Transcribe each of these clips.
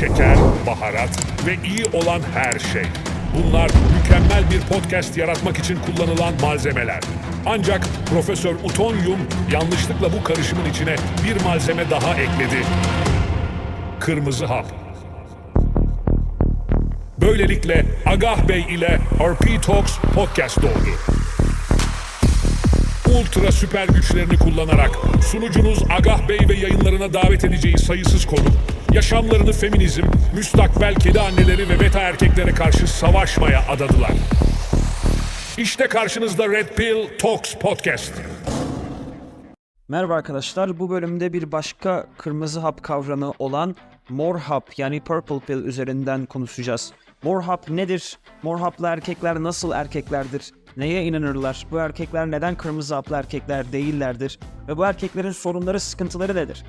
şeker, baharat ve iyi olan her şey. Bunlar mükemmel bir podcast yaratmak için kullanılan malzemeler. Ancak Profesör Utonyum yanlışlıkla bu karışımın içine bir malzeme daha ekledi. Kırmızı hap. Böylelikle Agah Bey ile RP Talks podcast doğdu. Ultra süper güçlerini kullanarak sunucunuz Agah Bey ve yayınlarına davet edeceği sayısız konu, yaşamlarını feminizm, müstakbel kedi anneleri ve beta erkeklere karşı savaşmaya adadılar. İşte karşınızda Red Pill Talks Podcast. Merhaba arkadaşlar. Bu bölümde bir başka kırmızı hap kavramı olan mor hap yani purple pill üzerinden konuşacağız. Mor hap nedir? Mor haplı erkekler nasıl erkeklerdir? Neye inanırlar? Bu erkekler neden kırmızı haplı erkekler değillerdir? Ve bu erkeklerin sorunları, sıkıntıları nedir?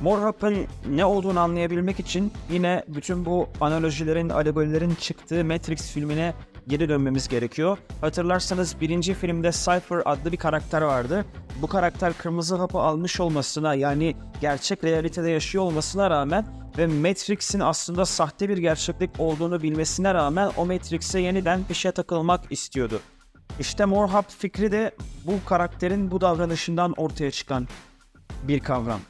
Mor hapın ne olduğunu anlayabilmek için yine bütün bu analojilerin, alegorilerin çıktığı Matrix filmine geri dönmemiz gerekiyor. Hatırlarsanız birinci filmde Cypher adlı bir karakter vardı. Bu karakter kırmızı hapı almış olmasına yani gerçek realitede yaşıyor olmasına rağmen ve Matrix'in aslında sahte bir gerçeklik olduğunu bilmesine rağmen o Matrix'e yeniden bir şey takılmak istiyordu. İşte mor hap fikri de bu karakterin bu davranışından ortaya çıkan bir kavram.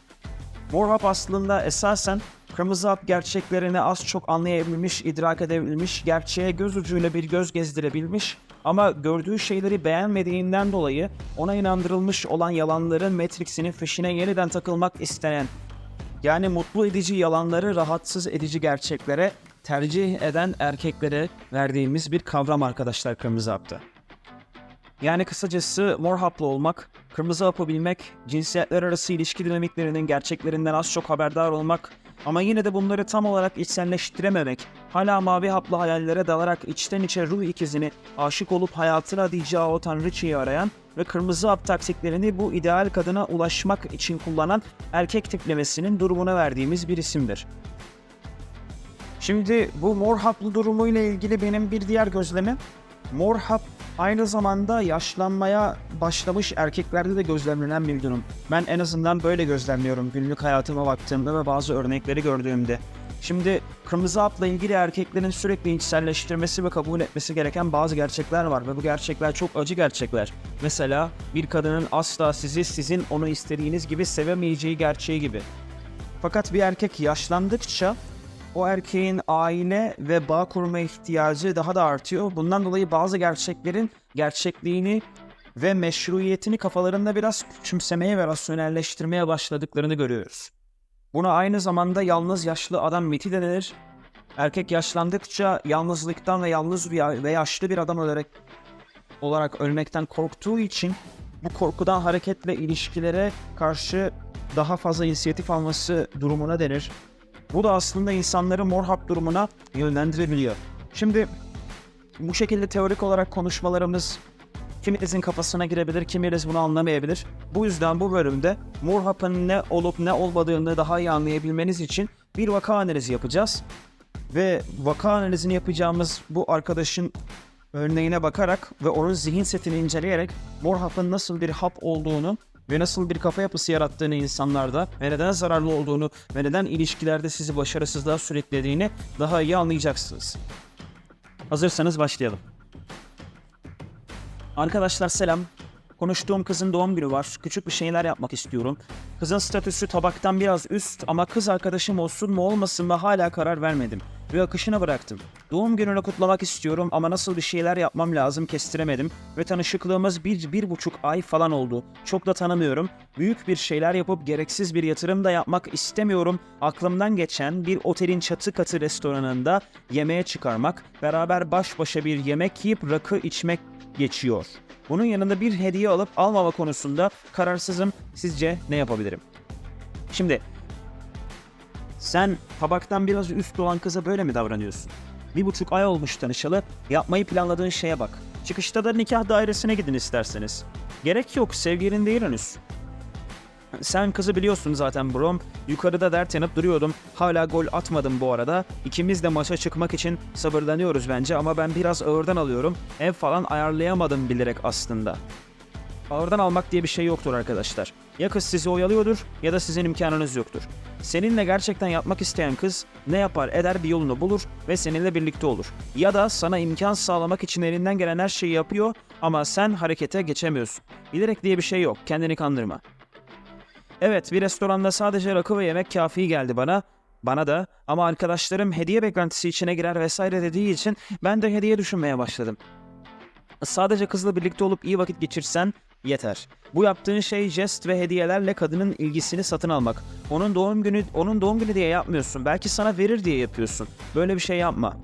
Hap aslında esasen kırmızı hap gerçeklerini az çok anlayabilmiş, idrak edebilmiş, gerçeğe göz ucuyla bir göz gezdirebilmiş ama gördüğü şeyleri beğenmediğinden dolayı ona inandırılmış olan yalanların Matrix'inin peşine yeniden takılmak isteyen yani mutlu edici yalanları rahatsız edici gerçeklere tercih eden erkeklere verdiğimiz bir kavram arkadaşlar kırmızı hapta. Yani kısacası mor haplı olmak, kırmızı hapı bilmek, cinsiyetler arası ilişki dinamiklerinin gerçeklerinden az çok haberdar olmak ama yine de bunları tam olarak içselleştirememek, hala mavi haplı hayallere dalarak içten içe ruh ikizini aşık olup hayatına adayacağı o tanrıçayı arayan ve kırmızı hap taktiklerini bu ideal kadına ulaşmak için kullanan erkek tiplemesinin durumuna verdiğimiz bir isimdir. Şimdi bu mor haplı durumuyla ilgili benim bir diğer gözlemim, mor hap aynı zamanda yaşlanmaya başlamış erkeklerde de gözlemlenen bir durum. Ben en azından böyle gözlemliyorum günlük hayatıma baktığımda ve bazı örnekleri gördüğümde. Şimdi kırmızı hapla ilgili erkeklerin sürekli içselleştirmesi ve kabul etmesi gereken bazı gerçekler var ve bu gerçekler çok acı gerçekler. Mesela bir kadının asla sizi sizin onu istediğiniz gibi sevemeyeceği gerçeği gibi. Fakat bir erkek yaşlandıkça o erkeğin aile ve bağ kurma ihtiyacı daha da artıyor. Bundan dolayı bazı gerçeklerin gerçekliğini ve meşruiyetini kafalarında biraz küçümsemeye ve rasyonelleştirmeye başladıklarını görüyoruz. Buna aynı zamanda yalnız yaşlı adam miti denilir. Erkek yaşlandıkça yalnızlıktan ve yalnız bir ve yaşlı bir adam olarak olarak ölmekten korktuğu için bu korkudan hareketle ilişkilere karşı daha fazla inisiyatif alması durumuna denir. Bu da aslında insanları mor hap durumuna yönlendirebiliyor. Şimdi bu şekilde teorik olarak konuşmalarımız kiminizin kafasına girebilir, kiminiz bunu anlamayabilir. Bu yüzden bu bölümde mor hapın ne olup ne olmadığını daha iyi anlayabilmeniz için bir vaka analizi yapacağız. Ve vaka analizini yapacağımız bu arkadaşın örneğine bakarak ve onun zihin setini inceleyerek mor hapın nasıl bir hap olduğunu ve nasıl bir kafa yapısı yarattığını insanlarda ve neden zararlı olduğunu ve neden ilişkilerde sizi başarısızlığa sürüklediğini daha iyi anlayacaksınız. Hazırsanız başlayalım. Arkadaşlar selam. Konuştuğum kızın doğum günü var. Küçük bir şeyler yapmak istiyorum. Kızın statüsü tabaktan biraz üst ama kız arkadaşım olsun mu olmasın mı hala karar vermedim. Ve akışına bıraktım. Doğum gününü kutlamak istiyorum ama nasıl bir şeyler yapmam lazım kestiremedim. Ve tanışıklığımız bir, bir buçuk ay falan oldu. Çok da tanımıyorum. Büyük bir şeyler yapıp gereksiz bir yatırım da yapmak istemiyorum. Aklımdan geçen bir otelin çatı katı restoranında yemeğe çıkarmak, beraber baş başa bir yemek yiyip rakı içmek geçiyor. Bunun yanında bir hediye alıp almama konusunda kararsızım. Sizce ne yapabilirim? Şimdi sen tabaktan biraz üst olan kıza böyle mi davranıyorsun? Bir buçuk ay olmuş tanışalı, yapmayı planladığın şeye bak. Çıkışta da nikah dairesine gidin isterseniz. Gerek yok, sevgilin değil henüz. Sen kızı biliyorsun zaten brom. Yukarıda dert yanıp duruyordum. Hala gol atmadım bu arada. İkimiz de maça çıkmak için sabırlanıyoruz bence ama ben biraz ağırdan alıyorum. Ev falan ayarlayamadım bilerek aslında. Ağırdan almak diye bir şey yoktur arkadaşlar. Ya kız sizi oyalıyordur ya da sizin imkanınız yoktur. Seninle gerçekten yapmak isteyen kız ne yapar eder bir yolunu bulur ve seninle birlikte olur. Ya da sana imkan sağlamak için elinden gelen her şeyi yapıyor ama sen harekete geçemiyorsun. Bilerek diye bir şey yok kendini kandırma. Evet bir restoranda sadece rakı ve yemek kafi geldi bana. Bana da ama arkadaşlarım hediye beklentisi içine girer vesaire dediği için ben de hediye düşünmeye başladım. Sadece kızla birlikte olup iyi vakit geçirsen yeter. Bu yaptığın şey jest ve hediyelerle kadının ilgisini satın almak. Onun doğum günü onun doğum günü diye yapmıyorsun. Belki sana verir diye yapıyorsun. Böyle bir şey yapma.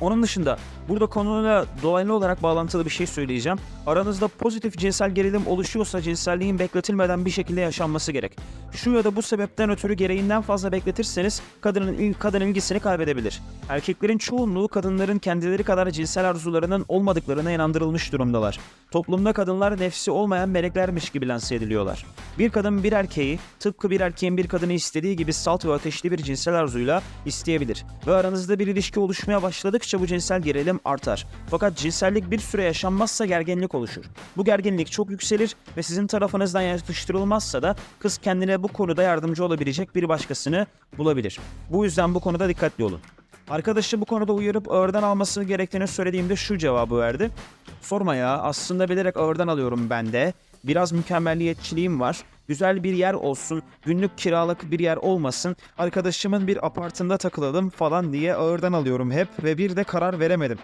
Onun dışında burada konuyla dolaylı olarak bağlantılı bir şey söyleyeceğim. Aranızda pozitif cinsel gerilim oluşuyorsa cinselliğin bekletilmeden bir şekilde yaşanması gerek. Şu ya da bu sebepten ötürü gereğinden fazla bekletirseniz kadının kadın ilgisini kaybedebilir. Erkeklerin çoğunluğu kadınların kendileri kadar cinsel arzularının olmadıklarına inandırılmış durumdalar. Toplumda kadınlar nefsi olmayan meleklermiş gibi lanse ediliyorlar. Bir kadın bir erkeği tıpkı bir erkeğin bir kadını istediği gibi salt ve ateşli bir cinsel arzuyla isteyebilir. Ve aranızda bir ilişki oluşmaya başladıkça bu cinsel gerilim artar. Fakat cinsellik bir süre yaşanmazsa gerginlik oluşur. Bu gerginlik çok yükselir ve sizin tarafınızdan yatıştırılmazsa da kız kendine bu konuda yardımcı olabilecek bir başkasını bulabilir. Bu yüzden bu konuda dikkatli olun. Arkadaşı bu konuda uyarıp ağırdan alması gerektiğini söylediğimde şu cevabı verdi. Sorma ya aslında bilerek ağırdan alıyorum ben de. Biraz mükemmelliyetçiliğim var. Güzel bir yer olsun, günlük kiralık bir yer olmasın, arkadaşımın bir apartında takılalım falan diye ağırdan alıyorum hep ve bir de karar veremedim.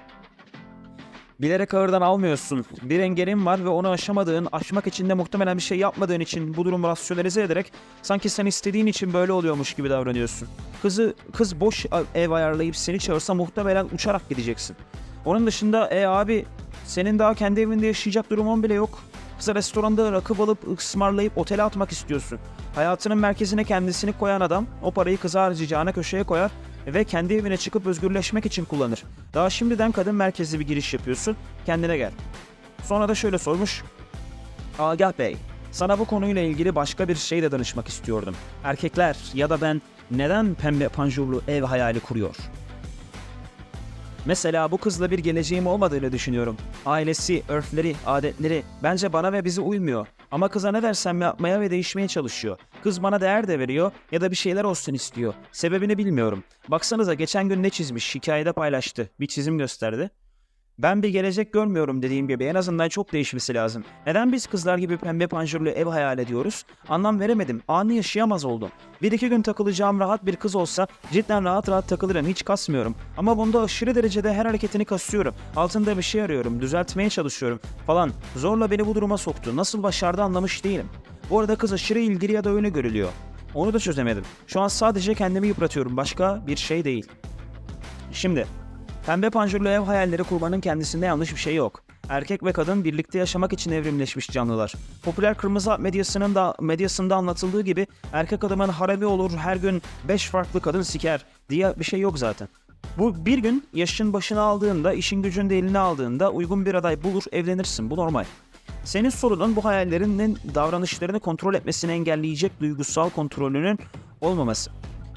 Bilerek ağırdan almıyorsun. Bir engelin var ve onu aşamadığın, aşmak için de muhtemelen bir şey yapmadığın için bu durumu rasyonalize ederek sanki sen istediğin için böyle oluyormuş gibi davranıyorsun. Kızı kız boş ev ayarlayıp seni çağırsa muhtemelen uçarak gideceksin. Onun dışında e abi senin daha kendi evinde yaşayacak durumun bile yok. Kıza restoranda rakı alıp ısmarlayıp otele atmak istiyorsun. Hayatının merkezine kendisini koyan adam o parayı kıza harcayacağına köşeye koyar ve kendi evine çıkıp özgürleşmek için kullanır. Daha şimdiden kadın merkezli bir giriş yapıyorsun. Kendine gel. Sonra da şöyle sormuş. Agah Bey, sana bu konuyla ilgili başka bir şey de danışmak istiyordum. Erkekler ya da ben neden pembe panjurlu ev hayali kuruyor? Mesela bu kızla bir geleceğim olmadığını düşünüyorum. Ailesi, örfleri, adetleri bence bana ve bize uymuyor. Ama kıza ne dersem yapmaya ve değişmeye çalışıyor. Kız bana değer de veriyor ya da bir şeyler olsun istiyor. Sebebini bilmiyorum. Baksanıza geçen gün ne çizmiş, hikayede paylaştı. Bir çizim gösterdi. Ben bir gelecek görmüyorum dediğim gibi en azından çok değişmesi lazım. Neden biz kızlar gibi pembe panjurlu ev hayal ediyoruz? Anlam veremedim. Anı yaşayamaz oldum. Bir iki gün takılacağım rahat bir kız olsa cidden rahat rahat takılırım hiç kasmıyorum. Ama bunda aşırı derecede her hareketini kasıyorum. Altında bir şey arıyorum, düzeltmeye çalışıyorum falan. Zorla beni bu duruma soktu. Nasıl başardı anlamış değilim. Bu arada kız aşırı ilgili ya da öyle görülüyor. Onu da çözemedim. Şu an sadece kendimi yıpratıyorum. Başka bir şey değil. Şimdi Pembe panjurlu ev hayalleri kurmanın kendisinde yanlış bir şey yok. Erkek ve kadın birlikte yaşamak için evrimleşmiş canlılar. Popüler kırmızı medyasının da medyasında anlatıldığı gibi erkek adamın harabi olur her gün 5 farklı kadın siker diye bir şey yok zaten. Bu bir gün yaşın başına aldığında, işin gücün de eline aldığında uygun bir aday bulur, evlenirsin. Bu normal. Senin sorunun bu hayallerinin davranışlarını kontrol etmesini engelleyecek duygusal kontrolünün olmaması.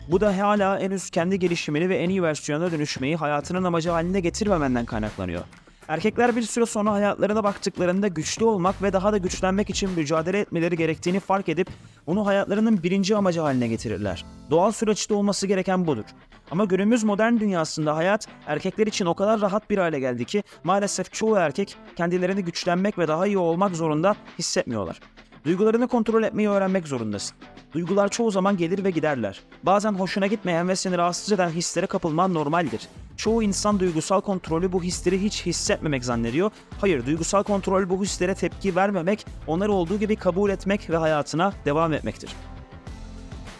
Bu da hala henüz kendi gelişimini ve en iyi versiyona dönüşmeyi hayatının amacı haline getirmemenden kaynaklanıyor. Erkekler bir süre sonra hayatlarına baktıklarında güçlü olmak ve daha da güçlenmek için mücadele etmeleri gerektiğini fark edip bunu hayatlarının birinci amacı haline getirirler. Doğal süreçte olması gereken budur. Ama günümüz modern dünyasında hayat erkekler için o kadar rahat bir hale geldi ki maalesef çoğu erkek kendilerini güçlenmek ve daha iyi olmak zorunda hissetmiyorlar. Duygularını kontrol etmeyi öğrenmek zorundasın. Duygular çoğu zaman gelir ve giderler. Bazen hoşuna gitmeyen ve seni rahatsız eden hislere kapılman normaldir. Çoğu insan duygusal kontrolü bu hisleri hiç hissetmemek zannediyor. Hayır, duygusal kontrol bu hislere tepki vermemek, onları olduğu gibi kabul etmek ve hayatına devam etmektir.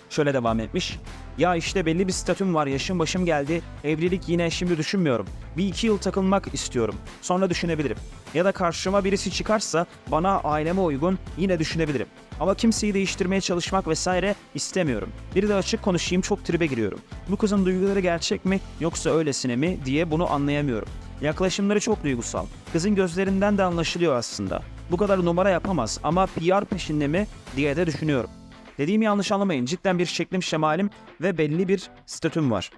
Şöyle devam etmiş. Ya işte belli bir statüm var, yaşım başım geldi, evlilik yine şimdi düşünmüyorum. Bir iki yıl takılmak istiyorum, sonra düşünebilirim. Ya da karşıma birisi çıkarsa bana aileme uygun yine düşünebilirim. Ama kimseyi değiştirmeye çalışmak vesaire istemiyorum. Bir de açık konuşayım çok tribe giriyorum. Bu kızın duyguları gerçek mi yoksa öylesine mi diye bunu anlayamıyorum. Yaklaşımları çok duygusal. Kızın gözlerinden de anlaşılıyor aslında. Bu kadar numara yapamaz ama PR peşinde mi diye de düşünüyorum. Dediğimi yanlış anlamayın. Cidden bir şeklim şemalim ve belli bir statüm var.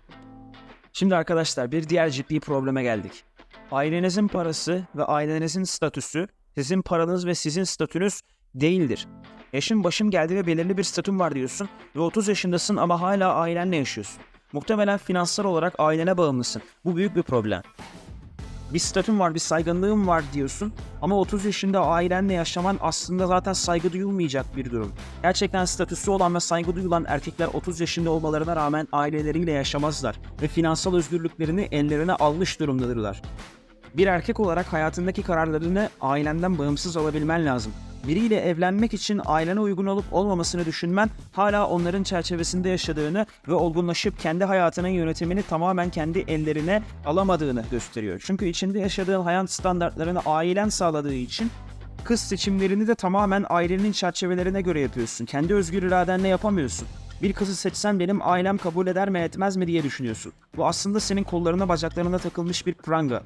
Şimdi arkadaşlar bir diğer ciddi probleme geldik. Ailenizin parası ve ailenizin statüsü sizin paranız ve sizin statünüz değildir. Yaşın başım geldi ve belirli bir statün var diyorsun ve 30 yaşındasın ama hala ailenle yaşıyorsun. Muhtemelen finansal olarak ailene bağımlısın. Bu büyük bir problem. Bir statün var, bir saygınlığın var diyorsun ama 30 yaşında ailenle yaşaman aslında zaten saygı duyulmayacak bir durum. Gerçekten statüsü olan ve saygı duyulan erkekler 30 yaşında olmalarına rağmen aileleriyle yaşamazlar ve finansal özgürlüklerini ellerine almış durumdadırlar. Bir erkek olarak hayatındaki kararlarını ailenden bağımsız alabilmen lazım. Biriyle evlenmek için ailene uygun olup olmamasını düşünmen hala onların çerçevesinde yaşadığını ve olgunlaşıp kendi hayatının yönetimini tamamen kendi ellerine alamadığını gösteriyor. Çünkü içinde yaşadığın hayat standartlarını ailen sağladığı için kız seçimlerini de tamamen ailenin çerçevelerine göre yapıyorsun. Kendi özgür iradenle yapamıyorsun. Bir kızı seçsen benim ailem kabul eder mi etmez mi diye düşünüyorsun. Bu aslında senin kollarına bacaklarına takılmış bir pranga.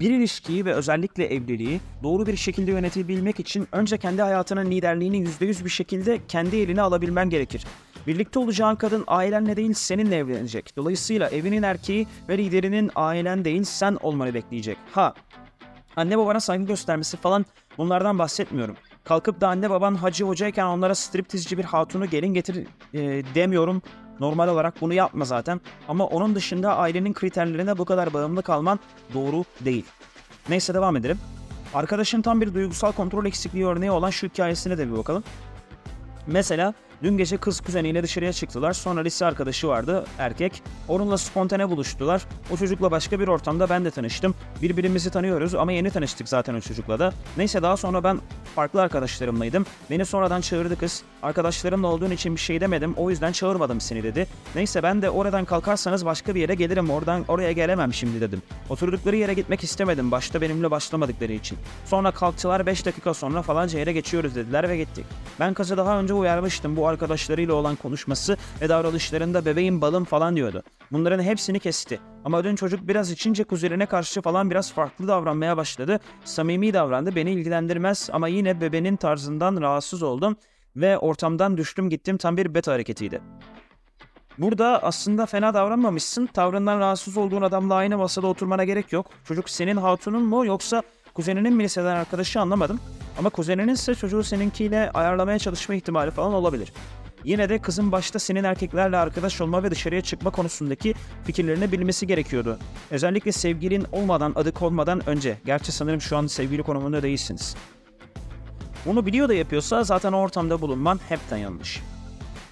Bir ilişkiyi ve özellikle evliliği doğru bir şekilde yönetebilmek için önce kendi hayatının liderliğini %100 bir şekilde kendi eline alabilmen gerekir. Birlikte olacağın kadın ailenle değil seninle evlenecek. Dolayısıyla evinin erkeği ve liderinin ailen değil sen olmanı bekleyecek. Ha anne babana saygı göstermesi falan bunlardan bahsetmiyorum. Kalkıp da anne baban hacı hocayken onlara striptizci bir hatunu gelin getir e, demiyorum. Normal olarak bunu yapma zaten. Ama onun dışında ailenin kriterlerine bu kadar bağımlı kalman doğru değil. Neyse devam edelim. Arkadaşın tam bir duygusal kontrol eksikliği örneği olan şu hikayesine de bir bakalım. Mesela dün gece kız kuzeniyle dışarıya çıktılar. Sonra lise arkadaşı vardı erkek. Onunla spontane buluştular. O çocukla başka bir ortamda ben de tanıştım. Birbirimizi tanıyoruz ama yeni tanıştık zaten o çocukla da. Neyse daha sonra ben farklı arkadaşlarımlaydım. Beni sonradan çağırdı kız. Arkadaşlarımla olduğun için bir şey demedim. O yüzden çağırmadım seni dedi. Neyse ben de oradan kalkarsanız başka bir yere gelirim. Oradan oraya gelemem şimdi dedim. Oturdukları yere gitmek istemedim. Başta benimle başlamadıkları için. Sonra kalktılar 5 dakika sonra falanca yere geçiyoruz dediler ve gittik. Ben kızı daha önce uyarmıştım bu arkadaşlarıyla olan konuşması ve davranışlarında bebeğim balım falan diyordu. Bunların hepsini kesti. Ama dün çocuk biraz içince kuzenine karşı falan biraz farklı davranmaya başladı. Samimi davrandı beni ilgilendirmez ama yine bebenin tarzından rahatsız oldum ve ortamdan düştüm gittim tam bir beta hareketiydi. Burada aslında fena davranmamışsın. Tavrından rahatsız olduğun adamla aynı masada oturmana gerek yok. Çocuk senin hatunun mu yoksa kuzeninin mi liseden arkadaşı anlamadım. Ama kuzeninin ise çocuğu seninkiyle ayarlamaya çalışma ihtimali falan olabilir. Yine de kızın başta senin erkeklerle arkadaş olma ve dışarıya çıkma konusundaki fikirlerini bilmesi gerekiyordu. Özellikle sevgilin olmadan, adı konmadan önce. Gerçi sanırım şu an sevgili konumunda değilsiniz. Bunu biliyor da yapıyorsa zaten o ortamda bulunman hepten yanlış.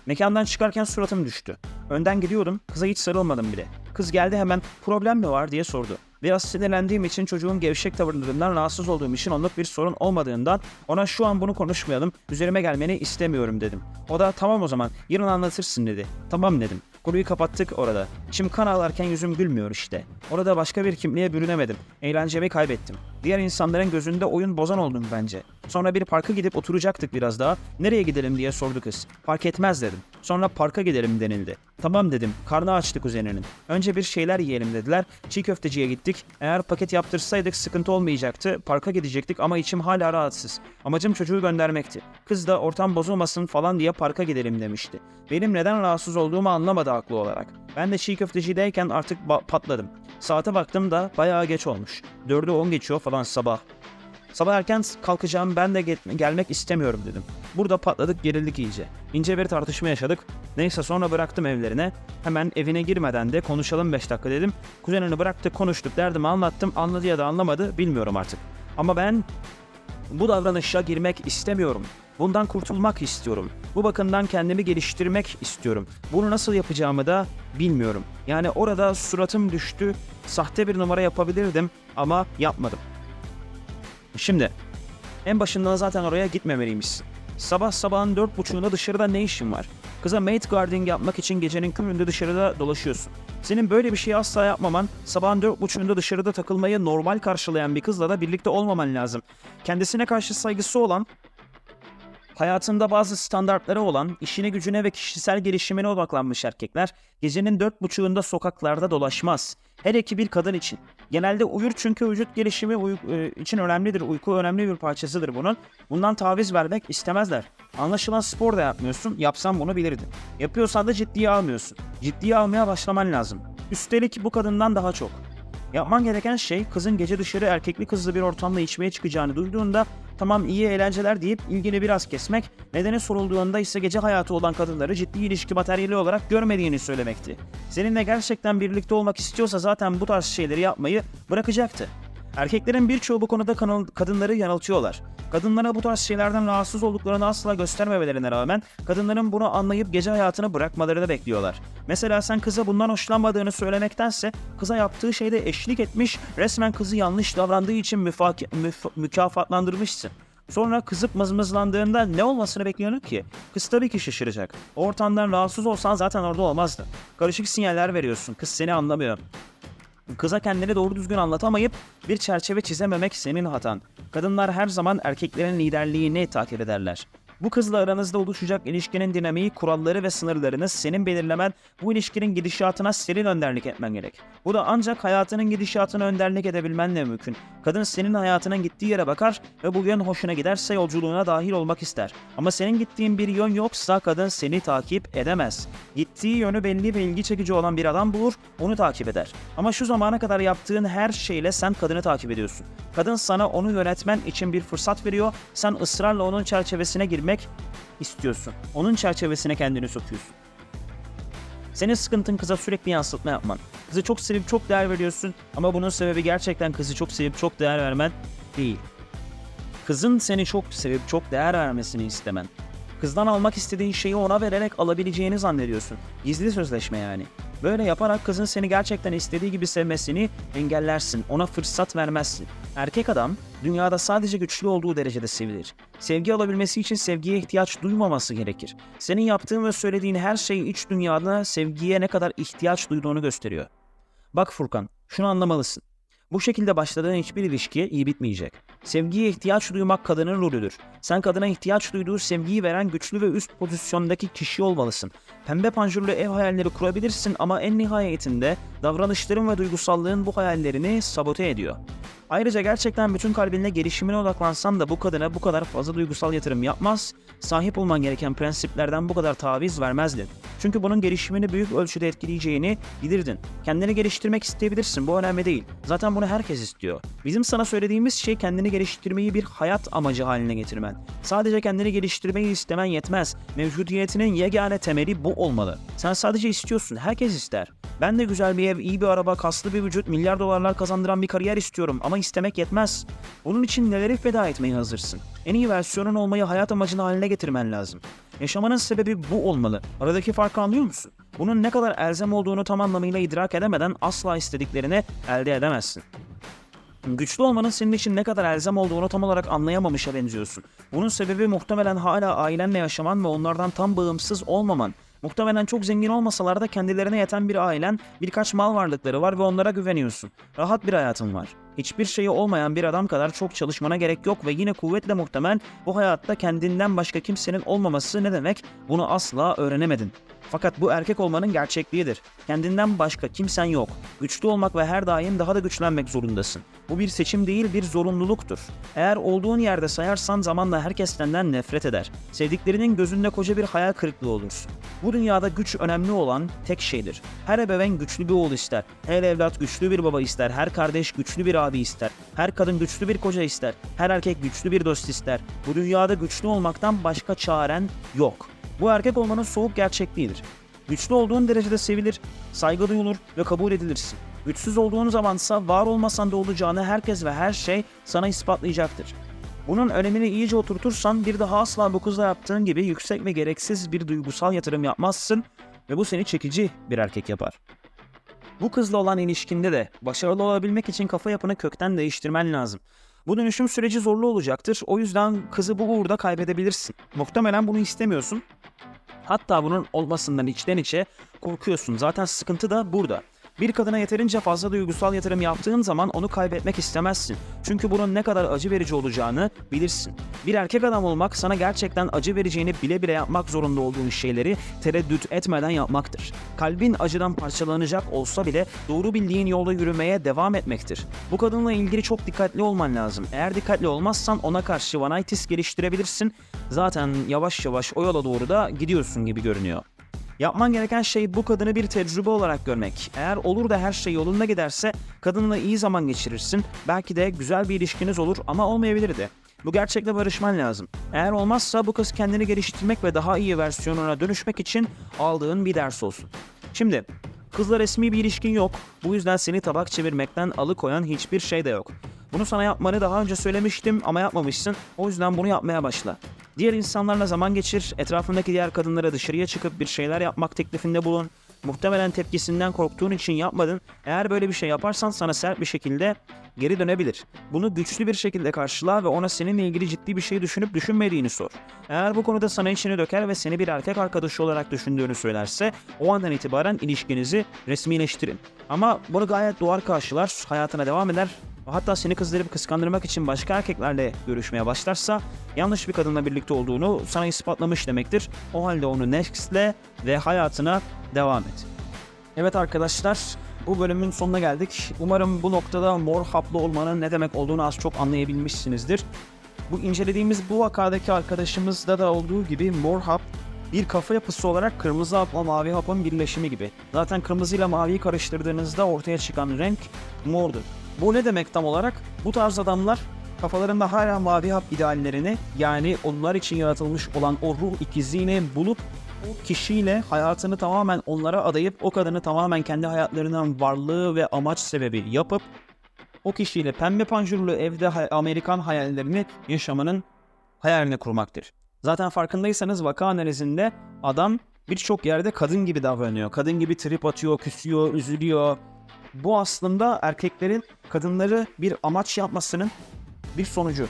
Mekandan çıkarken suratım düştü. Önden gidiyordum, kıza hiç sarılmadım bile. Kız geldi hemen problem mi var diye sordu. Biraz sinirlendiğim için çocuğun gevşek tavırlarından rahatsız olduğum için onluk bir sorun olmadığından ona şu an bunu konuşmayalım, üzerime gelmeni istemiyorum dedim. O da tamam o zaman yarın anlatırsın dedi. Tamam dedim. Konuyu kapattık orada. İçim kan ağlarken yüzüm gülmüyor işte. Orada başka bir kimliğe bürünemedim. Eğlencemi kaybettim. Diğer insanların gözünde oyun bozan oldum bence. Sonra bir parka gidip oturacaktık biraz daha. Nereye gidelim diye sordu kız. Fark etmez dedim. Sonra parka gidelim denildi. Tamam dedim. Karnı açtı kuzeninin. Önce bir şeyler yiyelim dediler. Çiğ köfteciye gittik. Eğer paket yaptırsaydık sıkıntı olmayacaktı. Parka gidecektik ama içim hala rahatsız. Amacım çocuğu göndermekti. Kız da ortam bozulmasın falan diye parka gidelim demişti. Benim neden rahatsız olduğumu anlamadı haklı olarak. Ben de çiğ köftecideyken artık patladım. Saate baktım da bayağı geç olmuş. 4'ü 10 geçiyor falan sabah. Sabah erken kalkacağım ben de get- gelmek istemiyorum dedim. Burada patladık gerildik iyice. İnce bir tartışma yaşadık. Neyse sonra bıraktım evlerine. Hemen evine girmeden de konuşalım 5 dakika dedim. Kuzenini bıraktık konuştuk derdimi anlattım. Anladı ya da anlamadı bilmiyorum artık. Ama ben bu davranışa girmek istemiyorum. Bundan kurtulmak istiyorum. Bu bakımdan kendimi geliştirmek istiyorum. Bunu nasıl yapacağımı da bilmiyorum. Yani orada suratım düştü. Sahte bir numara yapabilirdim ama yapmadım. Şimdi en başından zaten oraya gitmemeliymişsin. Sabah sabahın dört buçuğunda dışarıda ne işin var? Kıza maid guarding yapmak için gecenin köründe dışarıda dolaşıyorsun. Senin böyle bir şeyi asla yapmaman, sabahın dört buçuğunda dışarıda takılmayı normal karşılayan bir kızla da birlikte olmaman lazım. Kendisine karşı saygısı olan, hayatında bazı standartları olan, işine gücüne ve kişisel gelişimine odaklanmış erkekler gecenin dört buçuğunda sokaklarda dolaşmaz. Her iki bir kadın için. Genelde uyur çünkü vücut gelişimi uy- e, için önemlidir. Uyku önemli bir parçasıdır bunun. Bundan taviz vermek istemezler. Anlaşılan spor da yapmıyorsun. Yapsan bunu bilirdin. Yapıyorsan da ciddiye almıyorsun. Ciddiye almaya başlaman lazım. Üstelik bu kadından daha çok. Yapman gereken şey kızın gece dışarı erkekli kızlı bir ortamda içmeye çıkacağını duyduğunda tamam iyi eğlenceler deyip ilgini biraz kesmek, nedeni sorulduğunda ise gece hayatı olan kadınları ciddi ilişki materyali olarak görmediğini söylemekti. Seninle gerçekten birlikte olmak istiyorsa zaten bu tarz şeyleri yapmayı bırakacaktı. Erkeklerin birçoğu bu konuda kadınları yanıltıyorlar. Kadınlara bu tarz şeylerden rahatsız olduklarını asla göstermemelerine rağmen kadınların bunu anlayıp gece hayatını bırakmalarını bekliyorlar. Mesela sen kıza bundan hoşlanmadığını söylemektense kıza yaptığı şeyde eşlik etmiş, resmen kızı yanlış davrandığı için müfak- müf- mükafatlandırmışsın. Sonra kızıp mızmızlandığında ne olmasını bekliyorsun ki? Kız tabii ki şaşıracak. O ortamdan rahatsız olsan zaten orada olmazdın. Karışık sinyaller veriyorsun. Kız seni anlamıyor. Kıza kendini doğru düzgün anlatamayıp bir çerçeve çizememek senin hatan. Kadınlar her zaman erkeklerin liderliğini takip ederler. Bu kızla aranızda oluşacak ilişkinin dinamiği, kuralları ve sınırlarını senin belirlemen, bu ilişkinin gidişatına senin önderlik etmen gerek. Bu da ancak hayatının gidişatına önderlik edebilmenle mümkün. Kadın senin hayatının gittiği yere bakar ve bu yön hoşuna giderse yolculuğuna dahil olmak ister. Ama senin gittiğin bir yön yoksa kadın seni takip edemez. Gittiği yönü belli ve ilgi çekici olan bir adam bulur, onu takip eder. Ama şu zamana kadar yaptığın her şeyle sen kadını takip ediyorsun. Kadın sana onu yönetmen için bir fırsat veriyor, sen ısrarla onun çerçevesine girmek istiyorsun. Onun çerçevesine kendini sokuyorsun. Senin sıkıntın kıza sürekli yansıtma yapman. Kızı çok sevip çok değer veriyorsun ama bunun sebebi gerçekten kızı çok sevip çok değer vermen değil. Kızın seni çok sevip çok değer vermesini istemen. Kızdan almak istediğin şeyi ona vererek alabileceğini zannediyorsun. Gizli sözleşme yani. Böyle yaparak kızın seni gerçekten istediği gibi sevmesini engellersin. Ona fırsat vermezsin. Erkek adam dünyada sadece güçlü olduğu derecede sevilir. Sevgi alabilmesi için sevgiye ihtiyaç duymaması gerekir. Senin yaptığın ve söylediğin her şey iç dünyada sevgiye ne kadar ihtiyaç duyduğunu gösteriyor. Bak Furkan, şunu anlamalısın. Bu şekilde başladığın hiçbir ilişki iyi bitmeyecek. Sevgiye ihtiyaç duymak kadının rolüdür. Sen kadına ihtiyaç duyduğu sevgiyi veren güçlü ve üst pozisyondaki kişi olmalısın. Pembe panjurlu ev hayalleri kurabilirsin ama en nihayetinde davranışların ve duygusallığın bu hayallerini sabote ediyor. Ayrıca gerçekten bütün kalbinle gelişimine odaklansan da bu kadına bu kadar fazla duygusal yatırım yapmaz, sahip olman gereken prensiplerden bu kadar taviz vermezdin. Çünkü bunun gelişimini büyük ölçüde etkileyeceğini bilirdin. Kendini geliştirmek isteyebilirsin, bu önemli değil. Zaten bunu herkes istiyor. Bizim sana söylediğimiz şey kendini geliştirmeyi bir hayat amacı haline getirmen. Sadece kendini geliştirmeyi istemen yetmez. Mevcudiyetinin yegane temeli bu olmalı. Sen sadece istiyorsun, herkes ister. Ben de güzel bir ev, iyi bir araba, kaslı bir vücut, milyar dolarlar kazandıran bir kariyer istiyorum ama istemek yetmez. Bunun için neleri feda etmeye hazırsın? En iyi versiyonun olmayı hayat amacın haline getirmen lazım. Yaşamanın sebebi bu olmalı. Aradaki farkı anlıyor musun? Bunun ne kadar elzem olduğunu tam anlamıyla idrak edemeden asla istediklerini elde edemezsin. Güçlü olmanın senin için ne kadar elzem olduğunu tam olarak anlayamamışa benziyorsun. Bunun sebebi muhtemelen hala ailenle yaşaman ve onlardan tam bağımsız olmaman. Muhtemelen çok zengin olmasalar da kendilerine yeten bir ailen, birkaç mal varlıkları var ve onlara güveniyorsun. Rahat bir hayatın var. Hiçbir şeyi olmayan bir adam kadar çok çalışmana gerek yok ve yine kuvvetle muhtemel bu hayatta kendinden başka kimsenin olmaması ne demek bunu asla öğrenemedin. Fakat bu erkek olmanın gerçekliğidir. Kendinden başka kimsen yok. Güçlü olmak ve her daim daha da güçlenmek zorundasın. Bu bir seçim değil bir zorunluluktur. Eğer olduğun yerde sayarsan zamanla herkes senden nefret eder. Sevdiklerinin gözünde koca bir hayal kırıklığı olursun. Bu dünyada güç önemli olan tek şeydir. Her ebeveyn güçlü bir oğul ister. Her evlat güçlü bir baba ister. Her kardeş güçlü bir abi ister. Her kadın güçlü bir koca ister. Her erkek güçlü bir dost ister. Bu dünyada güçlü olmaktan başka çaren yok. Bu erkek olmanın soğuk gerçekliğidir. Güçlü olduğun derecede sevilir, saygı duyulur ve kabul edilirsin. Güçsüz olduğun zamansa var olmasan da olacağını herkes ve her şey sana ispatlayacaktır. Bunun önemini iyice oturtursan bir daha asla bu kızla yaptığın gibi yüksek ve gereksiz bir duygusal yatırım yapmazsın ve bu seni çekici bir erkek yapar. Bu kızla olan ilişkinde de başarılı olabilmek için kafa yapını kökten değiştirmen lazım. Bu dönüşüm süreci zorlu olacaktır. O yüzden kızı bu uğurda kaybedebilirsin. Muhtemelen bunu istemiyorsun. Hatta bunun olmasından içten içe korkuyorsun. Zaten sıkıntı da burada. Bir kadına yeterince fazla duygusal yatırım yaptığın zaman onu kaybetmek istemezsin. Çünkü bunun ne kadar acı verici olacağını bilirsin. Bir erkek adam olmak sana gerçekten acı vereceğini bile bile yapmak zorunda olduğun şeyleri tereddüt etmeden yapmaktır. Kalbin acıdan parçalanacak olsa bile doğru bildiğin yolda yürümeye devam etmektir. Bu kadınla ilgili çok dikkatli olman lazım. Eğer dikkatli olmazsan ona karşı vanitis geliştirebilirsin. Zaten yavaş yavaş o yola doğru da gidiyorsun gibi görünüyor. Yapman gereken şey bu kadını bir tecrübe olarak görmek. Eğer olur da her şey yolunda giderse kadınla iyi zaman geçirirsin. Belki de güzel bir ilişkiniz olur ama olmayabilir de. Bu gerçekle barışman lazım. Eğer olmazsa bu kız kendini geliştirmek ve daha iyi versiyonuna dönüşmek için aldığın bir ders olsun. Şimdi kızla resmi bir ilişkin yok. Bu yüzden seni tabak çevirmekten alıkoyan hiçbir şey de yok. Bunu sana yapmanı daha önce söylemiştim ama yapmamışsın. O yüzden bunu yapmaya başla. Diğer insanlarla zaman geçir, etrafındaki diğer kadınlara dışarıya çıkıp bir şeyler yapmak teklifinde bulun. Muhtemelen tepkisinden korktuğun için yapmadın. Eğer böyle bir şey yaparsan sana sert bir şekilde geri dönebilir. Bunu güçlü bir şekilde karşıla ve ona seninle ilgili ciddi bir şey düşünüp düşünmediğini sor. Eğer bu konuda sana içini döker ve seni bir erkek arkadaşı olarak düşündüğünü söylerse o andan itibaren ilişkinizi resmileştirin. Ama bunu gayet doğal karşılar, hayatına devam eder Hatta seni kızdırıp kıskandırmak için başka erkeklerle görüşmeye başlarsa yanlış bir kadınla birlikte olduğunu sana ispatlamış demektir. O halde onu nextle ve hayatına devam et. Evet arkadaşlar bu bölümün sonuna geldik. Umarım bu noktada mor haplı olmanın ne demek olduğunu az çok anlayabilmişsinizdir. Bu incelediğimiz bu vakadaki arkadaşımızda da olduğu gibi mor hap bir kafa yapısı olarak kırmızı hapla mavi hapın birleşimi gibi. Zaten kırmızı ile maviyi karıştırdığınızda ortaya çıkan renk mordur. Bu ne demek tam olarak? Bu tarz adamlar kafalarında hala mavi hap ideallerini yani onlar için yaratılmış olan o ruh ikizliğini bulup o kişiyle hayatını tamamen onlara adayıp o kadını tamamen kendi hayatlarının varlığı ve amaç sebebi yapıp o kişiyle pembe panjurlu evde hay- Amerikan hayallerini yaşamanın hayalini kurmaktır. Zaten farkındaysanız vaka analizinde adam birçok yerde kadın gibi davranıyor. Kadın gibi trip atıyor, küsüyor, üzülüyor. Bu aslında erkeklerin kadınları bir amaç yapmasının bir sonucu.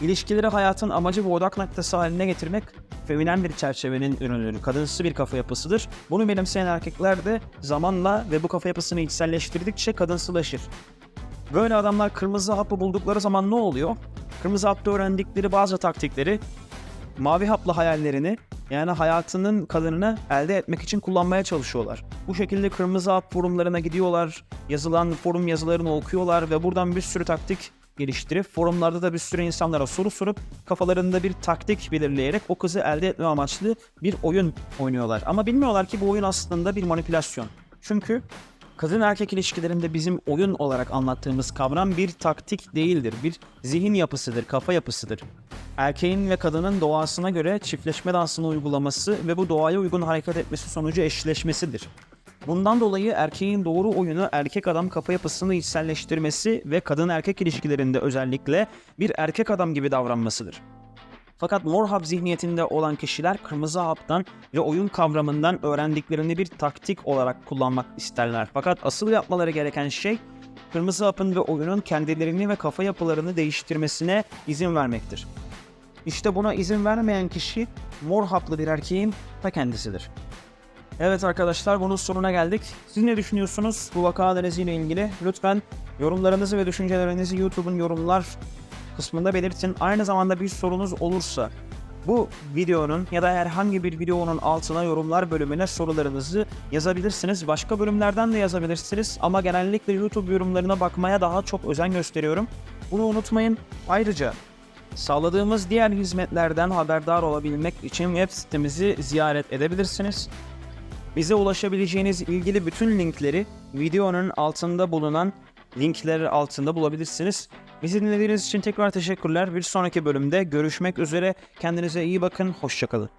İlişkileri hayatın amacı ve odak noktası haline getirmek feminen bir çerçevenin ürünüdür. Kadınsı bir kafa yapısıdır. Bunu benimseyen erkekler de zamanla ve bu kafa yapısını içselleştirdikçe kadınsılaşır. Böyle adamlar kırmızı hapı buldukları zaman ne oluyor? Kırmızı hapta öğrendikleri bazı taktikleri mavi hapla hayallerini yani hayatının kadınını elde etmek için kullanmaya çalışıyorlar. Bu şekilde kırmızı hap forumlarına gidiyorlar, yazılan forum yazılarını okuyorlar ve buradan bir sürü taktik geliştirip forumlarda da bir sürü insanlara soru sorup kafalarında bir taktik belirleyerek o kızı elde etme amaçlı bir oyun oynuyorlar. Ama bilmiyorlar ki bu oyun aslında bir manipülasyon. Çünkü kadın erkek ilişkilerinde bizim oyun olarak anlattığımız kavram bir taktik değildir. Bir zihin yapısıdır, kafa yapısıdır. Erkeğin ve kadının doğasına göre çiftleşme dansını uygulaması ve bu doğaya uygun hareket etmesi sonucu eşleşmesidir. Bundan dolayı erkeğin doğru oyunu erkek adam kafa yapısını içselleştirmesi ve kadın erkek ilişkilerinde özellikle bir erkek adam gibi davranmasıdır. Fakat mor hap zihniyetinde olan kişiler kırmızı haptan ve oyun kavramından öğrendiklerini bir taktik olarak kullanmak isterler. Fakat asıl yapmaları gereken şey kırmızı hapın ve oyunun kendilerini ve kafa yapılarını değiştirmesine izin vermektir. İşte buna izin vermeyen kişi mor haplı bir erkeğin ta kendisidir. Evet arkadaşlar bunun sonuna geldik. Siz ne düşünüyorsunuz bu vaka analiziyle ilgili? Lütfen yorumlarınızı ve düşüncelerinizi YouTube'un yorumlar kısmında belirtin. Aynı zamanda bir sorunuz olursa bu videonun ya da herhangi bir videonun altına yorumlar bölümüne sorularınızı yazabilirsiniz. Başka bölümlerden de yazabilirsiniz ama genellikle YouTube yorumlarına bakmaya daha çok özen gösteriyorum. Bunu unutmayın. Ayrıca sağladığımız diğer hizmetlerden haberdar olabilmek için web sitemizi ziyaret edebilirsiniz. Bize ulaşabileceğiniz ilgili bütün linkleri videonun altında bulunan linkler altında bulabilirsiniz. Bizi dinlediğiniz için tekrar teşekkürler. Bir sonraki bölümde görüşmek üzere. Kendinize iyi bakın. Hoşçakalın.